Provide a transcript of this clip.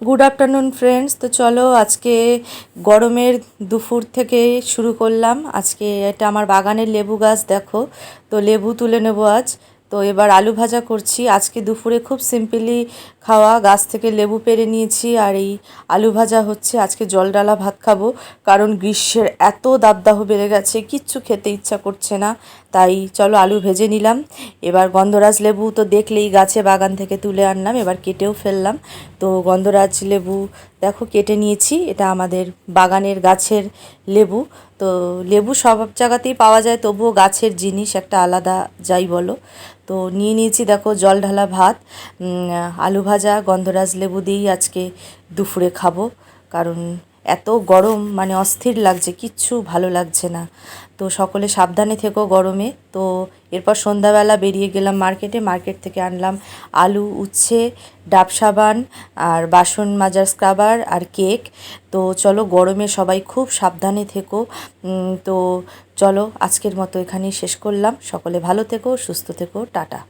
Good afternoon friends তো চলো আজকে গরমের দুপুর থেকে শুরু করলাম। আজকে এটা আমার বাগানের লেবু গাছ, দেখো। তো লেবু তুলে নেব আজ। তো এবার আলু ভাজা করছি। আজকে দুপুরে খুব সিম্পলি খাওয়া, গাছ থেকে লেবু পেরে নিয়েছি আর এই আলু ভাজা হচ্ছে। আজকে জল ডালা ভাত খাব, কারণ গ্রীষ্মের এত দাবদাহ বেড়ে গেছে, কিচ্ছু খেতে ইচ্ছা করছে না। তাই চলো আলু ভেজে নিলাম। এবার গন্ধরাজ লেবু তো দেখলেই গাছে বাগান থেকে তুলে আনলাম, এবার কেটেও ফেললাম। তো গন্ধরাজ লেবু দেখো কেটে নিয়েছি, এটা আমাদের বাগানের গাছের লেবু। তো লেবু সব জায়গাতেই পাওয়া যায়, তবুও গাছের জিনিস একটা আলাদা, যাই বলো। তো নিয়ে নিয়েছি, দেখো, জল ঢালা ভাত আলু ভাজা, গন্ধরাজ লেবু দিয়েই আজকে দুপুরে খাব। কারণ এত গরম মানে অস্থির লাগছে, কিচ্ছু ভালো লাগছে না। তো সকলে সাবধানে থেকো গরমে। তো এরপর সন্ধ্যাবেলা বেরিয়ে গেলাম মার্কেটে মার্কেট থেকে আনলাম আলু, উচ্ছে, ডাব সাবান আর বাসন মাজার স্ক্রাবার আর কেক তো চলো গরমে সবাই খুব সাবধানে থেকো। তো চলো আজকের মতো এখানেই শেষ করলাম। সকলে ভালো থেকো, সুস্থ থেকো, টাটা।